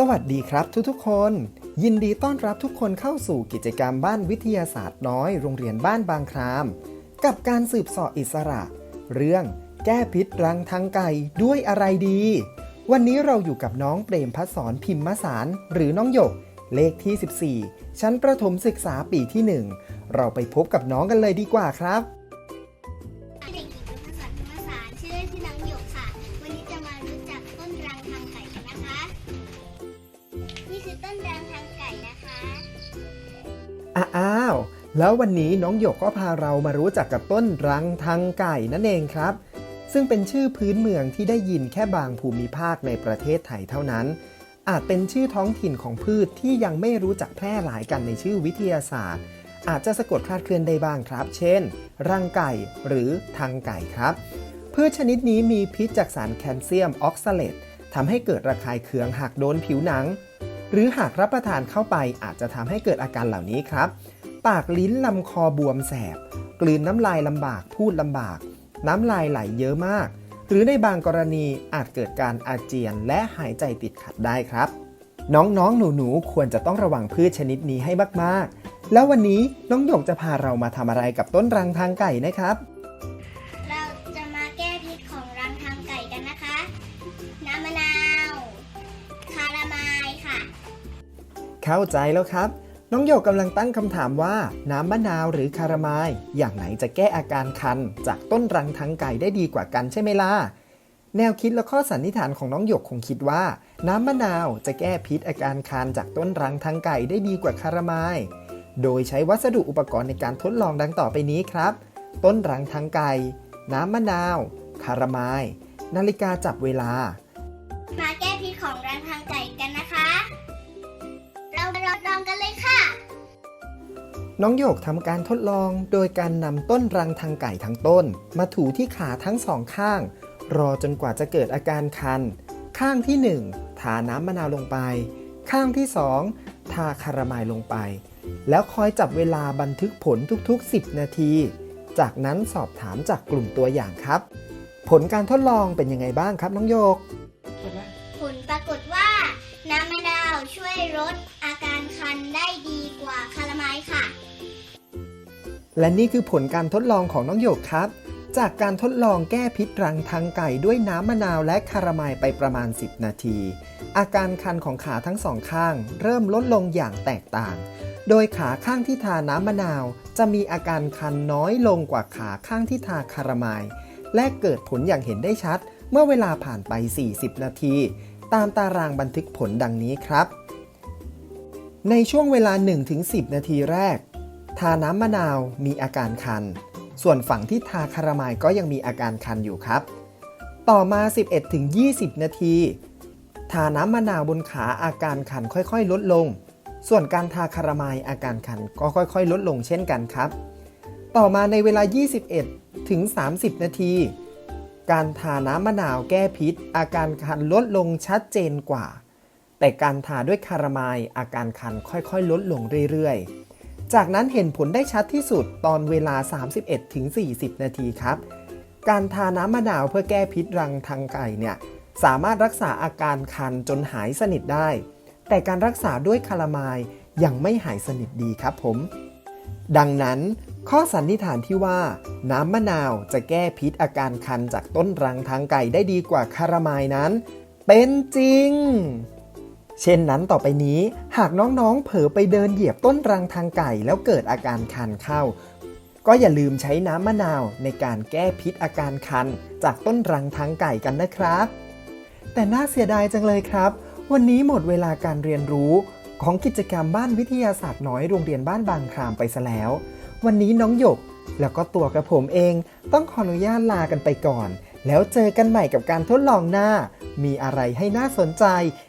สวัสดีครับทุกๆคน ยินดีต้อนรับทุกคนเข้าสู่กิจกรรมบ้านวิทยาศาสตร์น้อย โรงเรียนบ้านบางคราม กับการสืบสอบอิสระ เรื่องแก้พิษรังทางไก่ด้วยอะไรดี วันนี้เราอยู่กับน้องเปรมพัฒสอนพิมพ์มสาร หรือน้องหยก เลขที่ 14 ชั้นประถมศึกษาปีที่ 1 เราไปพบกับน้องกันเลยดีกว่าครับ อ้าว แล้ววันนี้น้องหยกก็พาเรามารู้จักกับต้นรังทางไก่นั่นเองครับ ซึ่งเป็นชื่อพื้นเมืองที่ได้ยินแค่บางภูมิภาคในประเทศไทยเท่านั้น อาจเป็นชื่อท้องถิ่นของพืชที่ยังไม่รู้จักแพร่หลายกันในชื่อวิทยาศาสตร์ อาจจะสะกดคลาดเคลื่อนได้บ้างครับ เช่น รังไก่หรือทางไก่ครับ พืชชนิดนี้มีพิษจากสารแคลเซียมออกซาเลตทำให้เกิดระคายเคืองหากโดนผิวหนัง หรือหากรับประทานเข้าไปอาจจะทำให้เกิดอาการเหล่านี้ครับ ปากลิ้นลำคอบวมแสบ กลืนน้ำลายลำบากพูดลำบาก น้ำลายไหลเยอะมาก หรือในบางกรณีอาจเกิดการอาเจียนและหายใจติดขัดได้ครับ น้องๆ หนูๆ ควรจะต้องระวังพืชชนิดนี้ให้มากๆ แล้ววันนี้น้องหยกจะพาเรามาทำอะไรกับต้นรังทางไก่นะครับ เข้าใจแล้วครับ น้องโยกกำลังตั้งคำถามว่า น้ำมะนาวหรือคารามายอย่างไหนจะแก้อาการคัน จากต้นรังทางไก่ได้ดีกว่ากันใช่ไหมล่ะแนวคิดและข้อสันนิษฐานของน้องหยกคงคิดว่า น้ำมะนาวจะแก้พิษอาการคันจากต้นรังทางไก่ได้ดีกว่าคารามาย โดยใช้วัสดุอุปกรณ์ในการทดลองดังต่อไปนี้ครับ ต้นรังทางไก่ น้ำมะนาว คารามาย นาฬิกาจับเวลา มาแก้พิษของรังทางไก่กัน นะคะเรามาลองกันเลยค่ะ น้องโยกทำการทดลองโดยการนำต้นรังทางไก่ทั้งต้น มาถูที่ขาทั้งสองข้าง รอจนกว่าจะเกิดอาการคัน ข้างที่ 1 ทาน้ำมะนาวลงไป ข้างที่ 2 ทาคาราไมล์ลงไป แล้วคอยจับเวลาบันทึกผลทุกๆ 10 นาที จากนั้นสอบถามจากกลุ่มตัวอย่างครับ ผลการทดลองเป็นยังไงบ้างครับน้องโยก ผลปรากฏว่าน้ำมะนาวช่วยลด ได้ดีกว่าคาราไมค่ะ และนี่คือผลการทดลองของน้องหยกครับ จากการทดลองแก้พิษรังทางไก่ด้วยน้ำมะนาวและคาราไมไปประมาณ 10 นาที อาการคันของขาทั้งสองข้าง เริ่มลดลงอย่างแตกต่าง โดยขาข้างที่ทาน้ำมะนาว จะมีอาการคันน้อยลงกว่าขาข้างที่ทาคาราไมและเกิดผลอย่างเห็นได้ชัด เมื่อเวลาผ่านไป 40 นาที ตามตารางบันทึกผลดังนี้ครับ ในช่วงเวลา 1-10 นาทีแรก ทาน้ำมะนาวมีอาการคัน ส่วนฝั่งที่ทาคารามล์ก็ยังมีอาการคันอยู่ครับ ต่อมา 11-20 นาที ทาน้ำมะนาวบนขาอาการคันค่อยๆ ลดลง ส่วนการทาคารามล์อาการคันก็ค่อยๆ ลดลงเช่นกันครับ ต่อมาในเวลา 21 ถึง 30 นาที การทาน้ำมะนาวแก้พิษ อาการคันลดลงชัดเจนกว่า แต่การทาด้วยคารามล์อาการคันค่อยๆ ลดลงเรื่อยๆ จากนั้นเห็นผลได้ชัดที่สุดตอนเวลา 31ถึง40 นาทีครับ การทาน้ำมะนาวเพื่อแก้พิษรังทางไก่เนี่ยสามารถรักษาอาการคันจนหายสนิทได้ แต่การรักษาด้วยคารามล์ยังไม่หายสนิทดีครับผม ดังนั้นข้อสันนิษฐานที่ว่า น้ำมะนาวจะแก้พิษอาการคันจากต้นรังทางไก่ได้ดีกว่าคารามล์นั้น เป็นจริง เช่นนั้นต่อไปนี้ หากน้องๆ เผลอไปเดินเหยียบต้นรังทางไก่แล้วเกิดอาการคันเข้า ก็อย่าลืมใช้น้ำมะนาวในการแก้พิษอาการคัน จากต้นรังทางไก่กันนะครับ แต่น่าเสียดายจังเลยครับ วันนี้หมดเวลาการเรียนรู้ของกิจกรรมบ้านวิทยาศาสตร์น้อยโรงเรียนบ้านบางครามไปซะแล้ว วันนี้น้องหยก แล้วก็ตัวกระผมเองต้องขออนุญาตลากันไปก่อน แล้วเจอกันใหม่กับการทดลองหน้า มีอะไรให้น่าสนใจ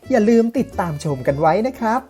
อย่าลืมติดตามชมกันไว้นะครับ